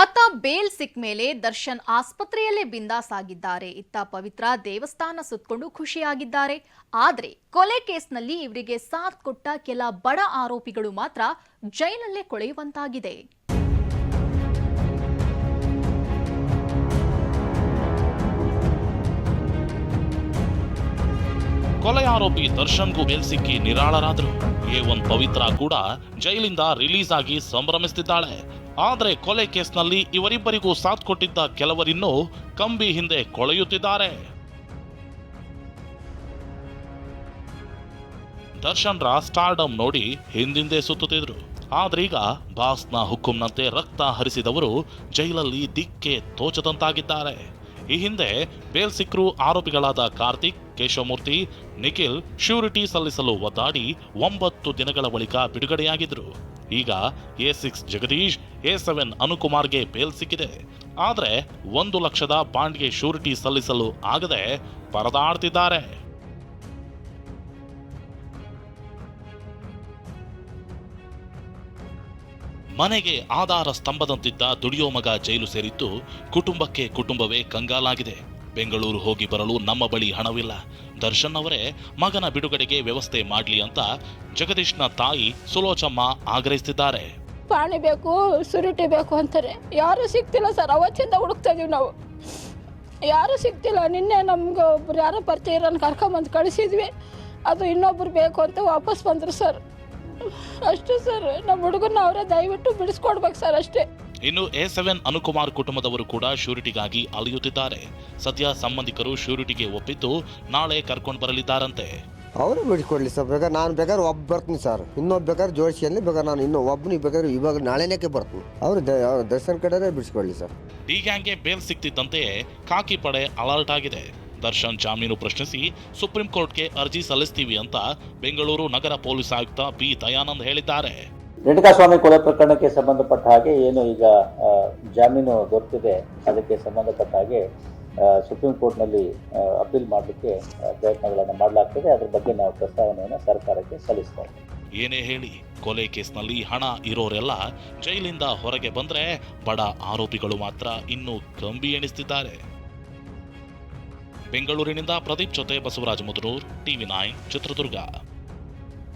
ಅತ್ತ ಬೇಲ್ ಸಿಕ್ ಮೇಲೆ ದರ್ಶನ್ ಆಸ್ಪತ್ರೆಯಲ್ಲೇ ಬಿಂದಾಸಾಗಿದ್ದಾರೆ. ಇತ್ತ ಪವಿತ್ರ ದೇವಸ್ಥಾನ ಸುತ್ತಕೊಂಡು ಖುಷಿಯಾಗಿದ್ದಾರೆ. ಆದ್ರೆ ಕೊಲೆ ಕೇಸ್ನಲ್ಲಿ ಇವರಿಗೆ ಸಾಥ್ ಕೊಟ್ಟ ಕೆಲ ಬಡ ಆರೋಪಿಗಳು ಮಾತ್ರ ಜೈಲಲ್ಲೇ ಕೊಳೆಯುವಂತಾಗಿದೆ. ಕೊಲೆ ಆರೋಪಿ ದರ್ಶನ್ಗೂ ಬೇಲ್ ಸಿಕ್ಕಿ ನಿರಾಳರಾದರು. ಎ ಒನ್ ಪವಿತ್ರ ಕೂಡ ಜೈಲಿಂದ ರಿಲೀಸ್ ಆಗಿ ಸಂಭ್ರಮಿಸುತ್ತಿದ್ದಾಳೆ. ಆದ್ರೆ ಕೊಲೆ ಕೇಸ್ನಲ್ಲಿ ಇವರಿಬ್ಬರಿಗೂ ಸಾಥ್ ಕೊಟ್ಟಿದ್ದ ಕೆಲವರಿನ್ನೂ ಕಂಬಿ ಹಿಂದೆ ಕೊಳೆಯುತ್ತಿದ್ದಾರೆ. ದರ್ಶನ್ ರ ಸ್ಟಾರ್ಡಮ್ ನೋಡಿ ಹಿಂದಿಂದೆ ಸುತ್ತುತ್ತಿದ್ರು. ಆದ್ರೀಗ ಬಾಸ್ನ ಹುಕ್ಕುಂನಂತೆ ರಕ್ತ ಹರಿಸಿದವರು ಜೈಲಲ್ಲಿ ದಿಕ್ಕೆ ತೋಚದಂತಾಗಿದ್ದಾರೆ. ಈ ಹಿಂದೆ ಬೇಲ್ ಸಿಕ್ಕರು ಆರೋಪಿಗಳಾದ ಕಾರ್ತಿಕ್, ಕೇಶವಮೂರ್ತಿ, ನಿಖಿಲ್ ಶ್ಯೂರಿಟಿ ಸಲ್ಲಿಸಲು ಒದ್ದಾಡಿ ಒಂಬತ್ತು ದಿನಗಳ ಬಳಿಕ ಬಿಡುಗಡೆಯಾಗಿದ್ರು ಈಗ A six Jagadish, A seven ಅನುಕುಮಾರ್ಗೆ bail ಸಿಕ್ಕಿದೆ. ಆದರೆ ಒಂದು ಲಕ್ಷದ ಬಾಂಡ್ಗೆ ಶ್ಯೂರಿಟಿ ಸಲ್ಲಿಸಲು ಆಗದೆ ಪರದಾಡ್ತಿದ್ದಾರೆ. ಮನೆಗೆ ಆಧಾರ ಸ್ತಂಭದಂತಿದ್ದ ದುಡಿಯೋ ಮಗ ಜೈಲು ಸೇರಿದ್ದು ಕುಟುಂಬಕ್ಕೆ ಕುಟುಂಬವೇ ಕಂಗಾಲಾಗಿದೆ. ಬೆಂಗಳೂರು ಹೋಗಿ ಬರಲು ನಮ್ಮ ಬಳಿ ಹಣವಿಲ್ಲ. ದರ್ಶನ್ ಅವರೇ, ಮಗನ ಬಿಡುಗಡೆಗೆ ವ್ಯವಸ್ಥೆ ಮಾಡಲಿ ಅಂತ ಜಗದೀಶ್ನ ತಾಯಿ ಸುಲೋಚಮ್ಮ ಆಗ್ರಹಿಸಿದ್ದಾರೆ ಪಾಣಿ ಬೇಕು, ಸುರಿಟಿ ಬೇಕು ಅಂತಾರೆ. ಯಾರು ಸಿಗ್ತಿಲ್ಲ ಸರ್, ಅವತ್ತಿಂದ ಹುಡುಕ್ತಾ ಇದೀವಿ ನಾವು. ಯಾರು ಸಿಗ್ತಿಲ್ಲ, ನಿನ್ನೆ ನಮ್ಗೆ ಒಬ್ರು ಯಾರೋ ಪರಿಚಯ ಇರೋನ್ ಕರ್ಕೊಂಬಂದು ಕಳಿಸಿದ್ವಿ. ಅದು ಇನ್ನೊಬ್ರು ಬೇಕು ಅಂತ ವಾಪಸ್ ಬಂದರು ಸರ್. ಅಷ್ಟೇ ಸರ್ ನಮ್ಮ ಹುಡುಗನ ಅವರೇ ದಯವಿಟ್ಟು ಬಿಡಿಸ್ಕೊಡ್ಬೇಕು ಸರ್ ಅಷ್ಟೇ. ಇನ್ನು ಎ ಸೆವೆನ್ ಅನುಕುಮಾರ್ ಕುಟುಂಬದವರು ಕೂಡ ಶ್ಯೂರಿಟಿಗಾಗಿ ಅಲೆಯುತ್ತಿದ್ದಾರೆ. ಸದ್ಯ ಸಂಬಂಧಿಕರು ಶ್ಯೂರಿಟಿಗೆ ಒಪ್ಪಿದ್ದು ನಾಳೆ ಕರ್ಕೊಂಡು ಬರಲಿದ್ದಾರಂತೆ. ಅವರು ಬಿಡಿಸ್ಕೊಡ್ಲಿ ಸರ್ ಬೇಕಾದ್ರೆ ನಾನು ಬೇಕಾದ್ರೆ ಒಬ್ಬ ಬರ್ತೀನಿ ಸರ್. ಇನ್ನೊಬ್ಬ ಬೇಕಾದ್ರೆ ಜೋಡಿಸಿ ಬೇಕಾದ್ರೆ ನಾನು ಇನ್ನೂ ಒಬ್ಬನಿಗೆ ಬೇಕಾದ್ರೆ ಇವಾಗ ನಾಳೆನೇಕೆ ಬರ್ತೀನಿ. ಅವರು ದರ್ಶನ್ ಕಡೆಯೇ ಬಿಡಿಸ್ಕೊಡ್ಲಿ ಸರ್. ಡಿ ಗ್ಯಾಂಗ್ಗೆ ಬೇಲ್ ಸಿಕ್ತಿದ್ದಂತೆಯೇ ಖಾಕಿ ಪಡೆ ಅಲರ್ಟ್ ಆಗಿದೆ. ದರ್ಶನ್ ಜಾಮೀನು ಪ್ರಶ್ನಿಸಿ ಸುಪ್ರೀಂ ಕೋರ್ಟ್ಗೆ ಅರ್ಜಿ ಸಲ್ಲಿಸ್ತೀವಿ ಅಂತ ಬೆಂಗಳೂರು ನಗರ ಪೊಲೀಸ್ ಆಯುಕ್ತ ಬಿ ದಯಾನಂದ್ ಹೇಳಿದ್ದಾರೆ. ರೇಣುಕಾಸ್ವಾಮಿ ಕೊಲೆ ಪ್ರಕರಣಕ್ಕೆ ಸಂಬಂಧಪಟ್ಟ ಹಾಗೆ ಏನು ಈಗ ಜಾಮೀನು ದೊರೆತಿದೆ. ಅದಕ್ಕೆ ಸಂಬಂಧಪಟ್ಟ ಹಾಗೆ ಸುಪ್ರೀಂ ಕೋರ್ಟ್ನಲ್ಲಿ ಅಪೀಲ್ ಮಾಡಲಿಕ್ಕೆ ಪ್ರಯತ್ನಗಳನ್ನು ಮಾಡಲಾಗ್ತದೆ. ಅದ್ರ ಬಗ್ಗೆ ನಾವು ಪ್ರಸ್ತಾವನೆಯನ್ನು ಸರ್ಕಾರಕ್ಕೆ ಸಲ್ಲಿಸ್ತೇವೆ. ಏನೇ ಹೇಳಿ ಕೊಲೆ ಕೇಸ್ನಲ್ಲಿ ಹಣ ಇರೋರೆಲ್ಲ ಜೈಲಿಂದ ಹೊರಗೆ ಬಂದರೆ ಬಡ ಆರೋಪಿಗಳು ಮಾತ್ರ ಇನ್ನೂ ಕಂಬಿ ಎಣಿಸ್ತಿದ್ದಾರೆ ಬೆಂಗಳೂರಿನಿಂದ ಪ್ರದೀಪ್ ಜೊತೆ ಬಸವರಾಜ ಮುದ್ರೂರ್ ಟಿವಿ ನೈನ್ ಚಿತ್ರದುರ್ಗ.